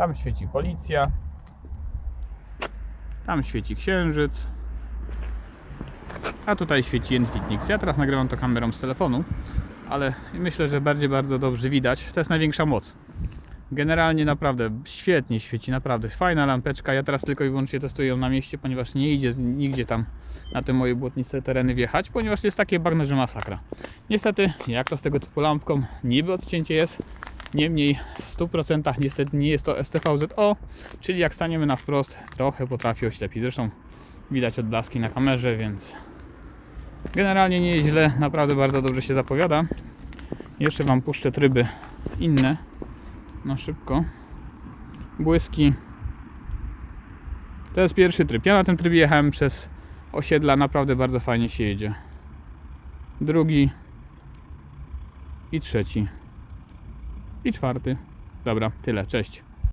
Tam świeci policja. Tam świeci księżyc. A tutaj świeci Nix. Ja teraz nagrywam to kamerą z telefonu, ale myślę, że bardziej bardzo dobrze widać. To jest największa moc. Generalnie naprawdę świetnie świeci, naprawdę fajna lampeczka. Ja teraz tylko i wyłącznie testuję ją na mieście, ponieważ nie idzie nigdzie tam na te moje błotniste tereny wjechać, ponieważ jest takie bagno, że masakra. Niestety, jak to z tego typu lampką, niby odcięcie jest, niemniej w 100% niestety nie jest to STVZO, czyli jak staniemy na wprost, trochę potrafi oślepić. Zresztą widać odblaski na kamerze, więc generalnie nie jest źle, naprawdę bardzo dobrze się zapowiada. Jeszcze Wam puszczę tryby inne na szybko. Błyski. To jest pierwszy tryb. Ja na tym trybie jechałem przez osiedla, naprawdę bardzo fajnie się jedzie. Drugi i trzeci i czwarty. Dobra, tyle, cześć.